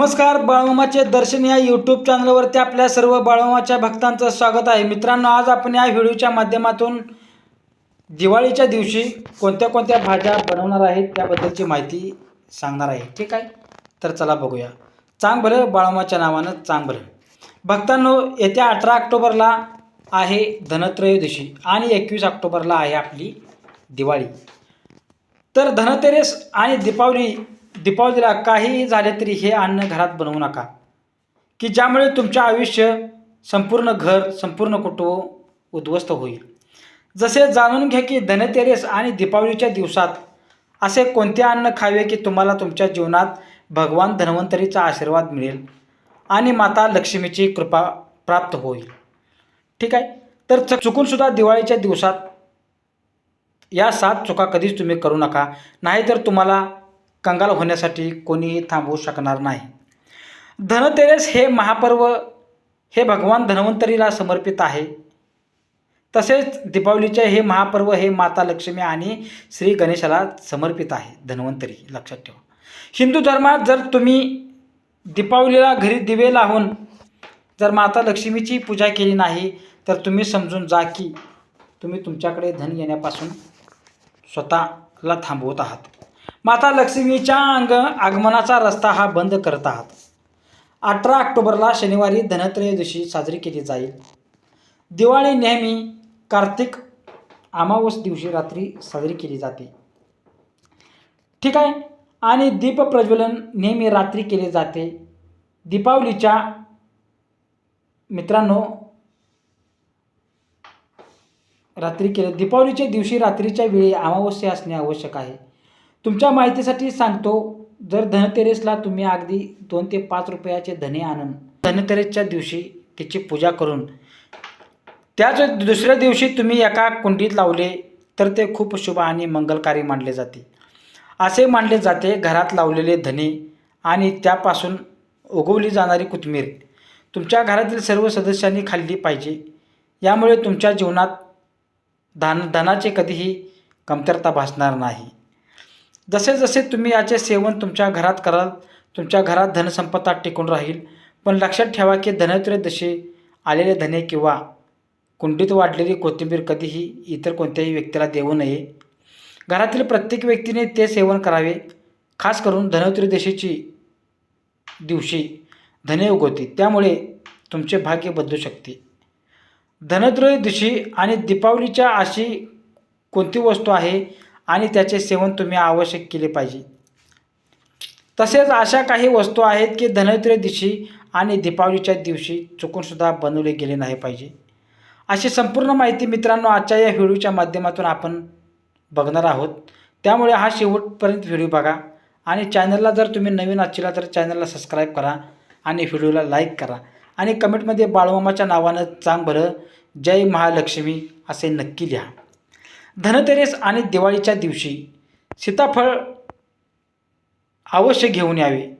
नमस्कार बाळमामाचे दर्शन या यूट्यूब चॅनलवरती आपल्या सर्व बाळमामाच्या भक्तांचं स्वागत आहे. मित्रांनो आज आपण या व्हिडिओच्या माध्यमातून दिवाळीच्या दिवशी कोणत्या कोणत्या भाज्या बनवणार आहेत त्याबद्दलची माहिती सांगणार आहे. ठीक आहे? तर चला बघूया. चांग भलं बाळमाच्या नावानं चांग भलं भक्तांनो येत्या अठरा ऑक्टोबरला आहे धनत्रयोदशी आणि एकवीस ऑक्टोबरला आहे आपली दिवाळी. तर धनतेरस आणि दीपावली दीपावलीला काहीही झाले तरी हे अन्न घरात बनवू नका. की ज्यामुळे तुमचे आयुष्य संपूर्ण घर संपूर्ण कुटुंब उद्ध्वस्त होईल. जसे जाणून घ्या की धनतेरस आणि दीपावलीच्या दिवसात असे कोणते अन्न खावे की तुम्हाला तुमच्या जीवनात भगवान धन्वंतरीचा आशीर्वाद मिळेल आणि माता लक्ष्मीची कृपा प्राप्त होईल. ठीक आहे? तर च- चुकूनसुद्धा दिवाळीच्या दिवसात या सात चुका कधीच तुम्ही करू नका. नाहीतर तुम्हाला कंगाल होण्यासाठी कोणीही थांबवू शकणार नाही. धनतेरस हे महापर्व हे भगवान धन्वंतरीला समर्पित आहे. तसेच दीपावलीचे हे महापर्व हे माता लक्ष्मी आणि श्री गणेशाला समर्पित आहे. धन्वंतरी लक्षात ठेवा. हिंदू धर्मात जर तुम्ही दीपावलीला घरी दिवे लावून जर माता लक्ष्मीची पूजा केली नाही तर तुम्ही समजून जा की तुम्ही तुमच्याकडे धन येण्यापासून स्वतःला थांबवत आहात. माता लक्ष्मीच्या अंग आगमनाचा रस्ता हा बंद करत आहात अठरा ऑक्टोबरला शनिवारी धनत्रयोदशी साजरी केली जाईल. दिवाळी नेहमी कार्तिक अमावस दिवशी रात्री साजरी केली जाते. ठीक आहे? आणि दीप प्रज्वलन नेहमी रात्री केले जाते. दीपावलीच्या मित्रांनो रात्री केले दीपावलीच्या दिवशी रात्रीच्या वेळी अमावस्या असणे आवश्यक आहे. तुमच्या माहितीसाठी सांगतो जर धनतेरसला तुम्ही अगदी दोन ते पाच रुपयाचे धने आणून धनतेरसच्या दिवशी त्याची पूजा करून त्याच दुसऱ्या दिवशी तुम्ही एका कुंडीत लावले तर ते खूप शुभ आणि मंगलकारी मानले जाते. असे मानले जाते घरात लावलेले धने आणि त्यापासून उगवली जाणारी कोथिंबीर. तुमच्या घरातील सर्व सदस्यांनी खाल्ली पाहिजे. यामुळे तुमच्या जीवनात धन धनाचे कधीही कमतरता भासणार नाही. जसे जसे तुम्ही याचे सेवन तुमच्या घरात कराल तुमच्या घरात धनसंपदा टिकून राहील. पण लक्षात ठेवा की धनत्रयोदशी आलेले धने किंवा कुंडीत वाढलेली कोथिंबीर कधीही इतर कोणत्याही व्यक्तीला देऊ नये. घरातील प्रत्येक व्यक्तीने ते सेवन करावे. खास करून धनत्रयोदशीची दिवशी धने उगवते. त्यामुळे तुमचे भाग्य बदलू शकते. धनत्रयोदशी आणि दीपावलीच्या अशी कोणती वस्तू आहे? आणि त्याचे सेवन तुम्ही आवश्यक केले पाहिजे. तसेच अशा काही वस्तू आहेत की धनत्रयोदशी आणि दीपावलीच्या दिवशी चुकूनसुद्धा बनवले गेले नाही पाहिजे. अशी संपूर्ण माहिती मित्रांनो आजच्या या व्हिडिओच्या माध्यमातून आपण बघणार आहोत. त्यामुळे हा शेवटपर्यंत व्हिडिओ बघा आणि चॅनलला जर तुम्ही नवीन असला तर चॅनलला सबस्क्राईब करा आणि व्हिडिओला लाईक करा आणि कमेंटमध्ये बाळमामाच्या नावानं चांग भलं जय महालक्ष्मी असे नक्की लिहा. धनतेरस आणि दिवाळीच्या दिवशी सीताफळ अवश्य घेऊन यावे.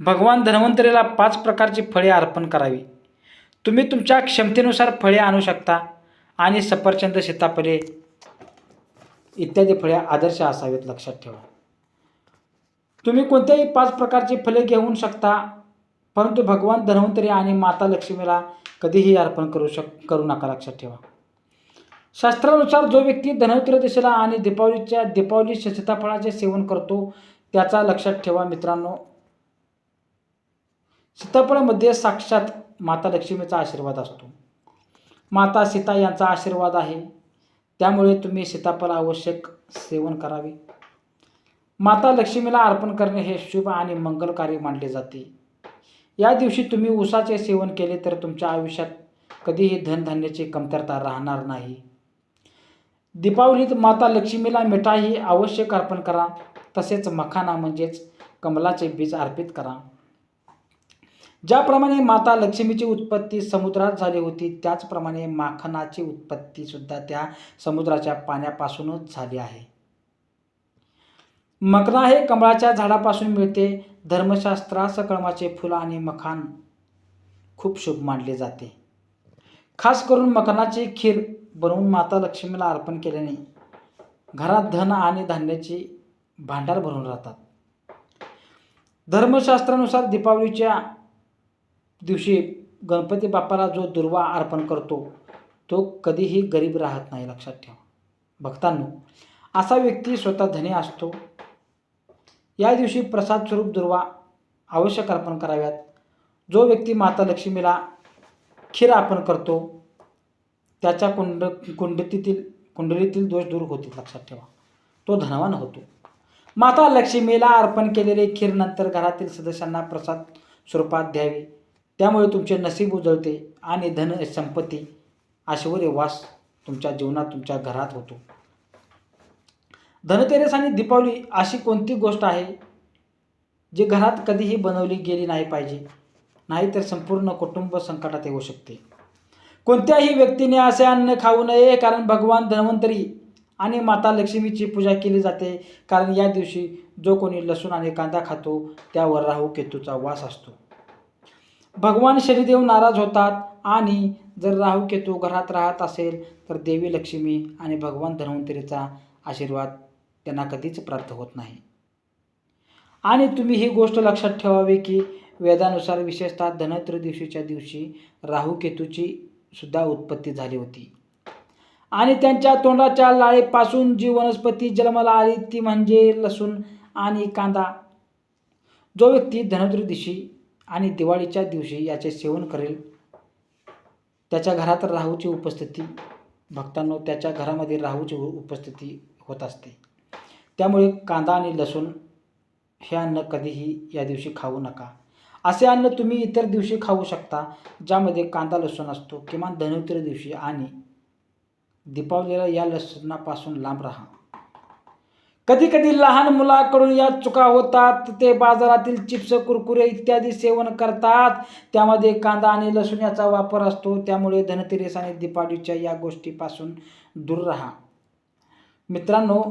भगवान धन्वंतरीला पाच प्रकारची फळे अर्पण करावी. तुम्ही तुमच्या क्षमतेनुसार फळे आणू शकता आणि सफरचंद सीताफळे इत्यादी फळे आदर्श असावेत लक्षात ठेवा. तुम्ही कोणत्याही पाच प्रकारची फळे घेऊन शकता परंतु भगवान धन्वंतरी आणि माता लक्ष्मीला कधीही अर्पण करू शक करू नका लक्षात ठेवा. शास्त्रानुसार जो व्यक्ती धनत्रयोदशीला आणि दीपावलीच्या दीपावली सीताफळाचे सेवन करतो त्याचा लक्षात ठेवा मित्रांनो. सीताफळामध्ये साक्षात माता लक्ष्मीचा आशीर्वाद असतो. माता सीता यांचा आशीर्वाद आहे. त्यामुळे तुम्ही सीताफळ आवश्यक सेवन करावे. माता लक्ष्मीला अर्पण करणे हे शुभ आणि मंगलकारी मानले जाते. या दिवशी तुम्ही उसाचे सेवन केले तर तुमच्या आयुष्यात कधीही धनधान्याची कमतरता राहणार नाही. दीपावलीत माता लक्ष्मीला मिठाई आवश्यक अर्पण करा. तसेच मखाना म्हणजेच कमलाचे बीज अर्पित करा. ज्याप्रमाणे माता लक्ष्मीची उत्पत्ती समुद्रात झाली होती त्याचप्रमाणे माखनाची उत्पत्ती सुद्धा त्या समुद्राच्या पाण्यापासूनच झाली आहे. मखना हे कमळाच्या झाडापासून मिळते. धर्मशास्त्रास कळमाचे फुलं आणि मखान खूप शुभ मानले जाते. खास करून मखनाची खीर बनवून माता लक्ष्मीला अर्पण केल्याने घरात धन आणि धान्याची भांडार भरून राहतात. धर्मशास्त्रानुसार दीपावलीच्या दिवशी गणपती बाप्पाला जो दुर्वा अर्पण करतो तो कधीही गरीब राहत नाही लक्षात ठेवा. भक्तांनो असा व्यक्ती स्वतः धनी असतो. या दिवशी प्रसाद स्वरूप दुर्वा आवश्यक अर्पण कराव्यात. जो व्यक्ती माता लक्ष्मीला खीर अर्पण करतो त्याच्या कुंड कुंडतीतील कुंडलीतील दोष दूर होतील लक्षात ठेवा. तो धनवान होतो. माता लक्ष्मीला अर्पण केलेले खीर नंतर घरातील सदस्यांना प्रसाद स्वरूपात द्यावे. त्यामुळे तुमचे नसीब उजळते आणि धन संपत्ती आश्वर्य वास तुमच्या जीवनात तुमच्या घरात होतो. धनतेरस आणि दीपावली अशी कोणती गोष्ट आहे जी घरात कधीही बनवली गेली नाही पाहिजे? नाहीतर संपूर्ण कुटुंब संकटात येऊ शकते. कोणत्याही व्यक्तीने असे अन्न खाऊ नये कारण भगवान धन्वंतरी आणि माता लक्ष्मीची पूजा केली जाते. कारण या दिवशी जो कोणी लसूण आणि कांदा खातो त्यावर राहू केतूचा वास असतो. भगवान शनिदेव नाराज होतात आणि जर राहू केतू घरात राहत असेल तर देवी लक्ष्मी आणि भगवान धन्वंतरीचा आशीर्वाद त्यांना कधीच प्राप्त होत नाही. आणि तुम्ही ही गोष्ट लक्षात ठेवावी की वेदानुसार विशेषतः धनत्र दिवशीच्या दिवशी राहू केतूची सुद्धा उत्पत्ती झाली होती. आणि त्यांच्या तोंडाच्या लाळेपासून जी वनस्पती जन्माला आली ती म्हणजे लसूण आणि कांदा. जो व्यक्ती धनत्रयोदशी आणि दिवाळीच्या दिवशी याचे सेवन करेल त्याच्या घरात राहूची उपस्थिती भक्तांनो त्याच्या घरामध्ये राहूची उ- उपस्थिती होत असते. त्यामुळे कांदा आणि लसूण हे अन्न कधीही या दिवशी खाऊ नका. असे अन्न तुम्ही इतर दिवशी खाऊ शकता ज्यामध्ये कांदा लसूण असतो किमान धनोत्तर दिवशी आणि दीपावलीला या लसणापासून लांब राहा. कधी कधी लहान मुलाकडून या चुका होतात ते बाजारातील चिप्स कुरकुरे इत्यादी सेवन करतात. त्यामध्ये कांदा आणि लसूण याचा वापर असतो त्यामुळे धनतेरस आणि दीपावलीच्या या गोष्टीपासून दूर राहा. मित्रांनो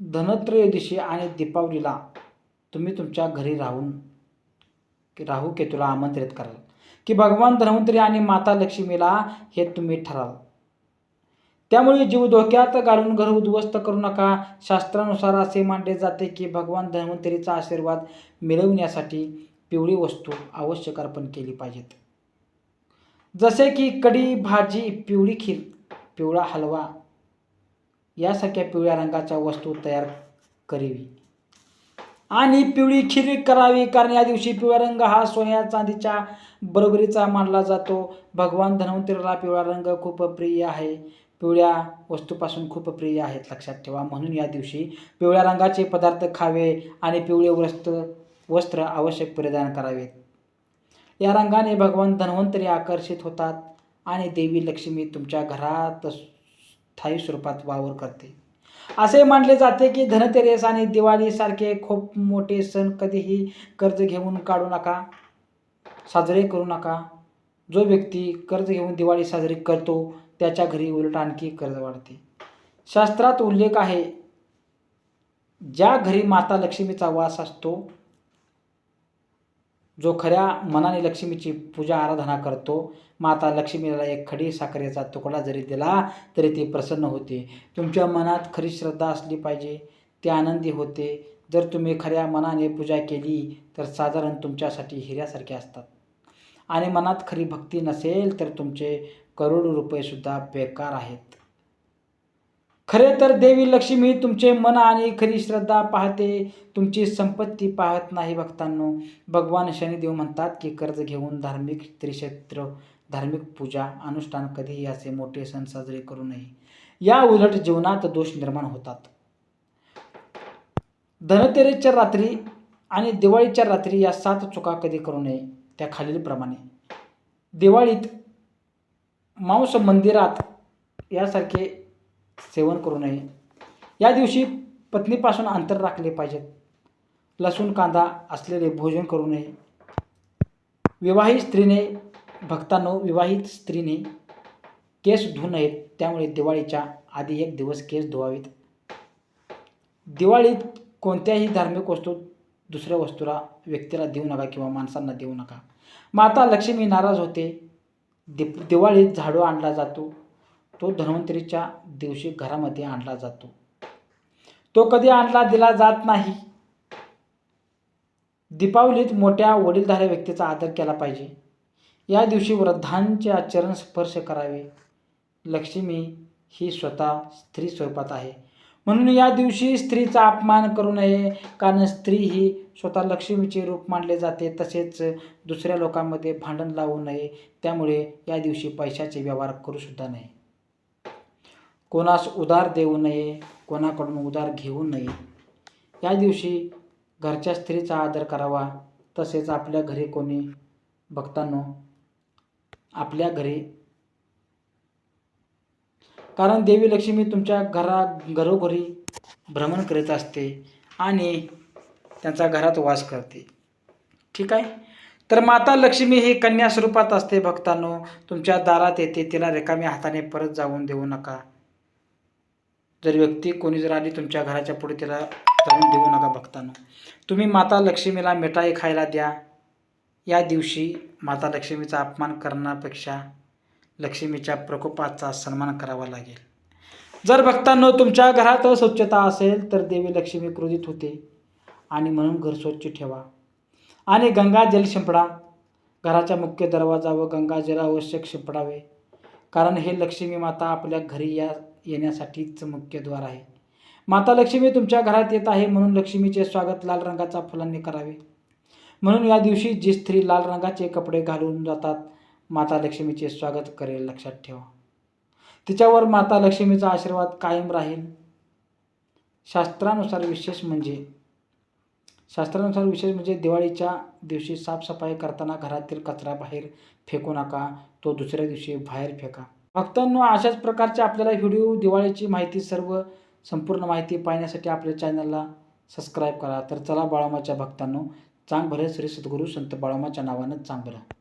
धनत्रयोदशी आणि दीपावलीला तुम्ही तुमच्या घरी राहून की राहू केतूला आमंत्रित कराल. की भगवान धन्वंतरी आणि माता लक्ष्मीला हे तुम्ही ठराल. त्यामुळे जीव धोक्यात घालून घर उद्ध्वस्त करू नका. शास्त्रानुसार असे मानले जाते की भगवान धन्वंतरीचा आशीर्वाद मिळवण्यासाठी पिवळी वस्तू आवश्यक अर्पण केली पाहिजेत. जसे की कढी भाजी पिवळी खीर पिवळा हलवा यासारख्या पिवळ्या रंगाच्या वस्तू तयार करावी. आणि पिवळी खिरी करावी कारण या दिवशी पिवळा रंग हा सोन्या चांदीच्या बरोबरीचा मानला जातो. भगवान धन्वंतरीला पिवळा रंग खूप प्रिय आहे. पिवळ्या वस्तूपासून खूप प्रिय आहेत लक्षात ठेवा. म्हणून या दिवशी पिवळ्या रंगाचे पदार्थ खावे आणि पिवळे वस्त्र वस्त्र आवश्यक परिधान करावेत या रंगाने भगवान धन्वंतरी आकर्षित होतात आणि देवी लक्ष्मी तुमच्या घरात स्थायी स्वरूपात वावर करते. असे मानले जाते की धनतेरस आणि दिवाळीसारखे खूप मोठे सण कधीही कर्ज घेऊन काढू नका साजरे करू नका. जो व्यक्ती कर्ज घेऊन दिवाळी साजरी करतो त्याच्या घरी उलट आणखी कर्ज वाढते. शास्त्रात उल्लेख आहे ज्या घरी माता लक्ष्मीचा वास असतो जो खऱ्या मनाने लक्ष्मीची पूजा आराधना करतो माता लक्ष्मीला एक खडी साखरेचा तुकडा जरी दिला तरी ती प्रसन्न होते. तुमच्या मनात खरी श्रद्धा असली पाहिजे ती आनंदी होते. जर तुम्ही खऱ्या मनाने पूजा केली तर साधारण तुमच्यासाठी हिऱ्यासारखे असतात. आणि मनात खरी भक्ती नसेल तर तुमचे करोडो रुपयेसुद्धा बेकार आहेत. खरे तर देवी लक्ष्मी तुमचे मन आणि खरी श्रद्धा पाहते तुमची संपत्ती पाहत नाही भक्तांनो. भगवान शनिदेव म्हणतात की कर्ज घेऊन धार्मिक त्रिक्षेत्र धार्मिक पूजा अनुष्ठान कधीही असे मोठे सण साजरे करू नये. या उलट जीवनात दोष निर्माण होतात. धनतेरेच्या रात्री आणि दिवाळीच्या रात्री या सात चुका कधी करू नये त्या खालीलप्रमाणे. दिवाळीत मांस मंदिरात यासारखे सेवन करू नये. या दिवशी पत्नीपासून अंतर राखले पाहिजेत. लसूण कांदा असलेले भोजन करू नये. विवाहित स्त्रीने भक्तांनो विवाहित स्त्रीने केस धुवू नयेत. त्यामुळे दिवाळीच्या आधी एक दिवस केस धुवावेत. दिवाळीत कोणत्याही धार्मिक वस्तू दुसऱ्या वस्तूला व्यक्तीला देऊ नका किंवा माणसांना देऊ नका. माता लक्ष्मी नाराज होते. दि दिवाळीत झाडू आणला जातो. तो धन्वंतरीच्या दिवशी घरामध्ये आणला जातो. तो कधी आणला दिला जात नाही. दीपावलीत मोठ्या वडीलधाऱ्या व्यक्तीचा आदर केला पाहिजे. या दिवशी वृद्धांचे आचरण स्पर्श करावे. लक्ष्मी ही स्वतः स्त्री स्वरूपात आहे. म्हणून या दिवशी स्त्रीचा अपमान करू नये कारण स्त्री ही स्वतः लक्ष्मीचे रूप मानले जाते तसेच दुसऱ्या लोकांमध्ये भांडण लावू नये. त्यामुळे या दिवशी पैशाचे व्यवहार करू सुद्धा नये. कोणास उधार देऊ नये कोणाकडून उधार घेऊ नये. या दिवशी घरच्या स्त्रीचा आदर करावा तसेच आपल्या घरी कोणी भक्तांनो आपल्या घरी. कारण देवी लक्ष्मी तुमच्या घरा घरोघरी भ्रमण करीत असते आणि त्यांचा घरात वास करते. ठीक आहे? तर माता लक्ष्मी ही कन्या स्वरूपात असते भक्तांनो. तुमच्या दारात येते तिला रिकाम्या हाताने परत जाऊन देऊ नका. जर व्यक्ती कोणी जर आली तुमच्या घराच्या पुढे तिला जाऊन देऊ नका भक्तांना तुम्ही माता लक्ष्मीला मिठाई खायला द्या. या दिवशी माता लक्ष्मीचा अपमान करण्यापेक्षा लक्ष्मीच्या प्रकोपाचा सन्मान करावा लागेल. जर भक्तांनो तुमच्या घरात स्वच्छता असेल तर देवी लक्ष्मी क्रोधित होते आणि म्हणून घर स्वच्छ ठेवा. आणि गंगा जल शिंपडा. घराच्या मुख्य दरवाजा व गंगा जल आवश्यक शिंपडावे. कारण हे लक्ष्मी माता आपल्या घरी या येण्यासाठीच मुख्य द्वार आहे. माता लक्ष्मी तुमच्या घरात येत आहे म्हणून लक्ष्मीचे स्वागत लाल रंगाच्या फुलांनी करावे. म्हणून या दिवशी जी स्त्री लाल रंगाचे कपडे घालून जातात माता लक्ष्मीचे स्वागत करेल लक्षात ठेवा. तिच्यावर माता लक्ष्मीचा आशीर्वाद कायम राहील. शास्त्रानुसार विशेष म्हणजे शास्त्रानुसार विशेष म्हणजे दिवाळीच्या दिवशी साफसफाई करताना घरातील कचरा बाहेर फेकू नका तो दुसऱ्या दिवशी बाहेर फेका. भक्तांनो अशाच प्रकारचे आपल्याला व्हिडिओ दिवाळीची माहिती सर्व संपूर्ण माहिती पाहण्यासाठी आपल्या चॅनलला सबस्क्राईब करा. तर चला बाळामाच्या भक्तांनो चांग भरे श्री सद्गुरू संत बाळामाच्या नावानं चांग भरा